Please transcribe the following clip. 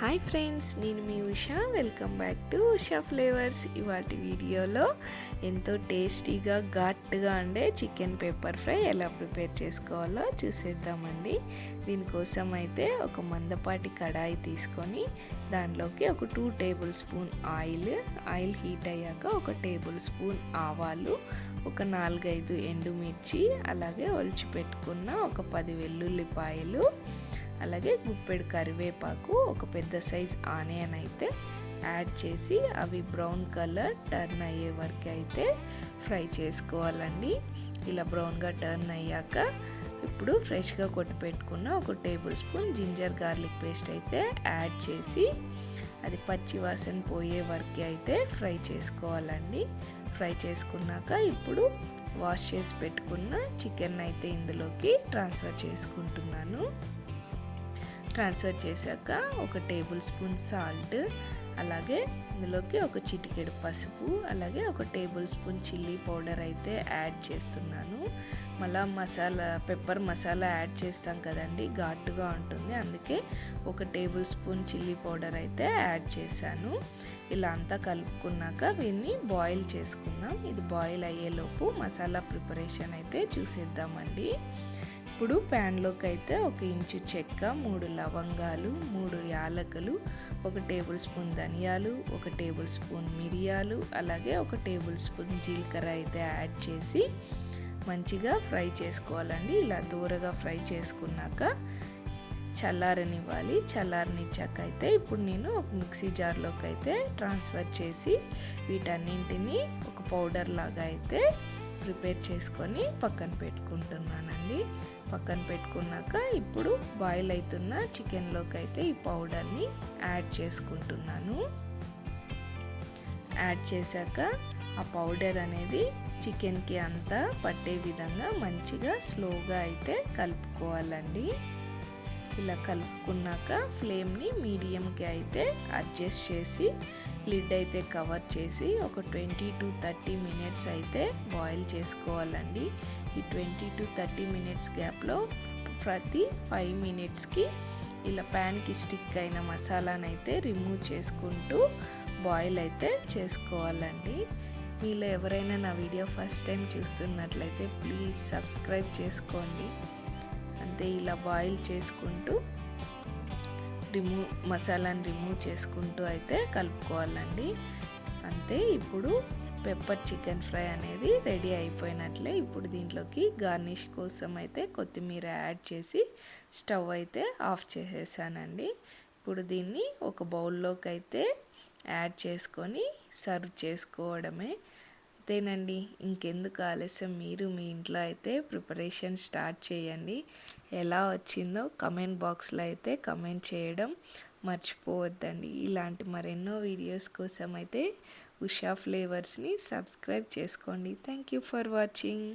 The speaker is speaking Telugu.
హాయ్ ఫ్రెండ్స్ నేను మీ Usha. Welcome back to Usha flavours ఇవాటి వీడియోలో ఎంతో టేస్టీగా ఘాట్గా ఉండే చికెన్ పెప్పర్ ఫ్రై ఎలా ప్రిపేర్ చేసుకోవాలో చూసేద్దామండి. దీనికోసం అయితే ఒక మందపాటి కడాయి తీసుకొని దాంట్లోకి ఒక two tablespoon oil oil heat అయ్యాక ఒక టేబుల్ స్పూన్ ఆవాలు ఒక నాలుగైదు ఎండుమిర్చి అలాగే ఒలిచి పెట్టుకున్న ఒక పది వెల్లుల్లిపాయలు అలాగే గుప్పెడు కరివేపాకు ఒక పెద్ద సైజ్ ఆనియన్ అయితే యాడ్ చేసి అవి బ్రౌన్ కలర్ టర్న్ అయ్యే వరకు అయితే ఫ్రై చేసుకోవాలండి. ఇలా బ్రౌన్గా టర్న్ అయ్యాక ఇప్పుడు ఫ్రెష్గా కొట్టి పెట్టుకున్న ఒక tablespoon ginger garlic paste అయితే యాడ్ చేసి అది పచ్చి వాసన పోయే వరకు అయితే ఫ్రై చేసుకోవాలండి. ఫ్రై చేసుకున్నాక ఇప్పుడు వాష్ చేసి పెట్టుకున్న చికెన్ అయితే ఇందులోకి ట్రాన్స్ఫర్ చేసుకుంటున్నాను. ట్రాన్స్ఫర్ చేశాక ఒక టేబుల్ స్పూన్ సాల్ట్ అలాగే ఇందులోకి ఒక చిటికెడు పసుపు అలాగే ఒక టేబుల్ స్పూన్ చిల్లీ పౌడర్ అయితే యాడ్ చేస్తున్నాను. మళ్ళా మసాలా పెప్పర్ మసాలా యాడ్ చేస్తాం కదండి ఘాటుగా ఉంటుంది. అందుకే ఒక టేబుల్ స్పూన్ చిల్లీ పౌడర్ అయితే యాడ్ చేశాను. ఇలా అంతా కలుపుకున్నాక దీన్ని బాయిల్ చేసుకుందాం. ఇది బాయిల్ అయ్యేలోపు మసాలా ప్రిపరేషన్ అయితే చూసేద్దామండి. ఇప్పుడు ప్యాన్లోకి అయితే ఒక ఇంచు చెక్క మూడు లవంగాలు మూడు యాలకులు ఒక టేబుల్ స్పూన్ ధనియాలు ఒక టేబుల్ స్పూన్ మిరియాలు అలాగే ఒక టేబుల్ స్పూన్ జీలకర్ర అయితే యాడ్ చేసి మంచిగా ఫ్రై చేసుకోవాలండి. ఇలా దూరగా ఫ్రై చేసుకున్నాక చల్లారనివ్వాలి. చల్లారనిచ్చాక అయితే ఇప్పుడు నేను ఒక మిక్సీ జార్లోకి అయితే ట్రాన్స్ఫర్ చేసి వీటన్నింటినీ ఒక పౌడర్ లాగా అయితే ప్రిపేర్ చేసుకొని పక్కన పెట్టుకుంటున్నానండి. పక్కన పెట్టుకున్నాక ఇప్పుడు బాయిల్ అవుతున్న చికెన్లోకి అయితే ఈ పౌడర్ని యాడ్ చేసుకుంటున్నాను. యాడ్ చేశాక ఆ పౌడర్ అనేది చికెన్కి అంతా పట్టే విధంగా మంచిగా స్లోగా అయితే కలుపుకోవాలండి. ఇలా కలుపుకున్నాక ఫ్లేమ్ని మీడియంకి అయితే అడ్జస్ట్ చేసి లిడ్ అయితే కవర్ చేసి ఒక ట్వంటీ టు థర్టీ మినిట్స్ అయితే బాయిల్ చేసుకోవాలండి. ఈ ట్వంటీ టు థర్టీ మినిట్స్ గ్యాప్లో ప్రతి ఫైవ్ మినిట్స్కి ఇలా ప్యాన్కి స్టిక్ అయిన మసాలానైతే రిమూవ్ చేసుకుంటూ బాయిల్ అయితే చేసుకోవాలండి. మీలో ఎవరైనా నా వీడియో ఫస్ట్ టైం చూస్తున్నట్లయితే ప్లీజ్ సబ్స్క్రైబ్ చేసుకోండి. అయితే ఇలా బాయిల్ చేసుకుంటూ రిమూవ్ మసాలాని రిమూవ్ చేసుకుంటూ అయితే కలుపుకోవాలండి. అంతే ఇప్పుడు పెప్పర్ చికెన్ ఫ్రై అనేది రెడీ అయిపోయినట్లే ఇప్పుడు దీంట్లోకి గార్నిష్ కోసం అయితే కొత్తిమీర యాడ్ చేసి స్టవ్ అయితే ఆఫ్ చేసేసానండి. ఇప్పుడు దీన్ని ఒక బౌల్లోకి అయితే యాడ్ చేసుకొని సర్వ్ చేసుకోవడమే. అంతేనండి. ఇంకెందుకు ఆలస్యం? మీరు మీ ఇంట్లో అయితే ప్రిపరేషన్ స్టార్ట్ చేయండి. ఎలా వచ్చిందో కమెంట్ బాక్స్లో అయితే కమెంట్ చేయడం మర్చిపోవద్దండి. ఇలాంటి మరెన్నో వీడియోస్ కోసం అయితే ఉషా ఫ్లేవర్స్ని సబ్స్క్రైబ్ చేసుకోండి. Thank you for watching.